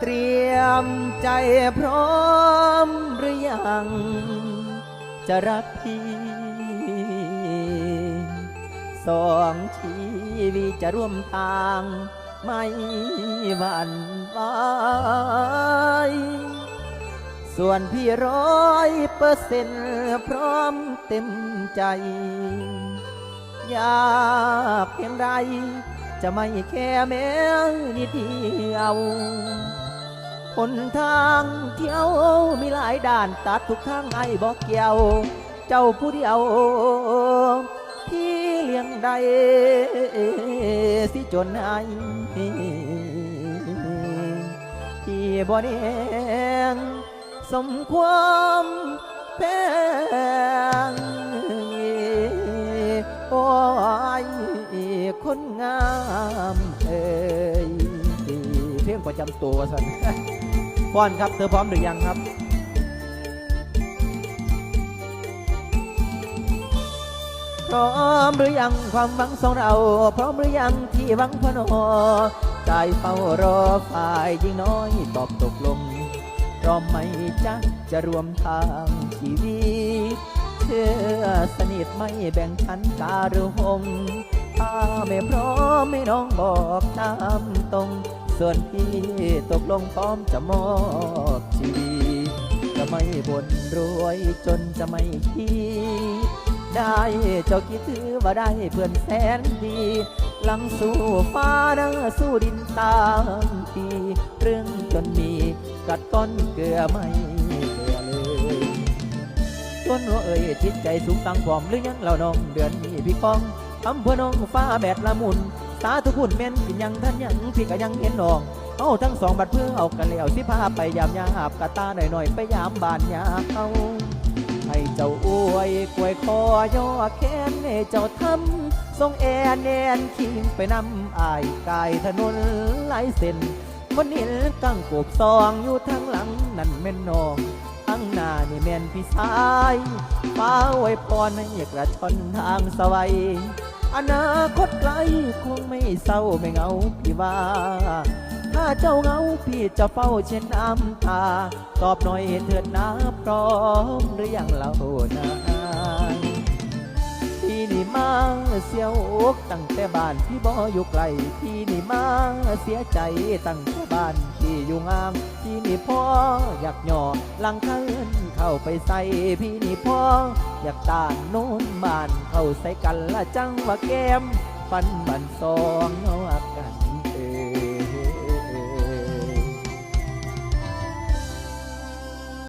เตรียมใจพร้อมหรือยัง จะรักพี่สองชีวิตจะร่วมทางไม่หวั่นไหวส่วนพี่ร้อยเปอร์เซ็นต์พร้อมเต็มใจ อยากเพียงใดจะไม่แค่แม้นิดเดียว หนทางเที่ยวมีหลายด่านตัดทุกทางไอ้บอกเกี่ยว เจ้าผู้เดียวพี่เลี้ยงได้สิจนไอ้ที่บ่แดงสมความแพงโอ้ยคนงามเอ้ย ลงประจำตัวสันพอนครับเธอพร้อมหรือยังครับพร้อมหรือยังความหวังสองเรา พร้อมหรือยังที่หวังพนอใจเฝ้ารอฝ่ายยิ่งน้อยตอบตกลงพร้อมไหมจ๊ะจะรวมทางชีวิตเชื่อสนิทไม่แบ่งชั้นกาหรือหง ถ้าไม่พร้อมไม่น้องบอกตามตรง ส่วนพี่ตกลงพร้อมจะมอบชีวิตจะไม่บ่นรวยจนจะไม่คิดได้เจ้าคิดถือว่าได้เพื่อนแสนดีหลังสู่ฟ้าหน้าสู้ดินตามทีเรื่องจนมีกัดก้อนเกลือไม่เกลือเลยต้นหัวเอ่ยจิตใจสูงตั้งพร้อมหรือยังเราน้องเดือนนี้พี่กอง ทำเพื่อน้องฟ้าแบดละมุนสาธุคุณแม่นกินยังท่านยังพี่ก็ยังเห็นน้องเอาทั้งสองบัดเพื่อเอากันแล้วสิพาไปยามยาบกะตาหน่อยหน่อยๆไปยามบานยาเอาให้เจ้าอวยกล้วยคอย่อแขนให้เจ้าทำทรงแอนแนนคิงไปนำอายกายถนนหลายเส้นวันนี้กังกบซองอยู่ทางหลังนั่นแม่นน้อง ทางหน้านี่แม่นพี่ชายฟ้าไว้พรให้กระชอนทางสวัยอนาคตไกลคงไม่เศร้าไม่เหงาพี่ว่า ถ้าเจ้าเหงาพี่จะเฝ้าเช่นน้ำตา ตอบหน่อยเถิดนะพร้อมหรือยังเล่านะ นี่มาเสียวอกตั้งแต่บ้านพี่บ่อยู่ไกลพี่นี่มาเสียใจตั้งแต่บ้านพี่อยู่งามพี่นี่พ่ออยากหย่อลังเคินเข้าไปใส่พี่นี่พ่ออยากตานโน้นบานเข้าใส่กันละจังว่าแก้มฟันบันซองเนา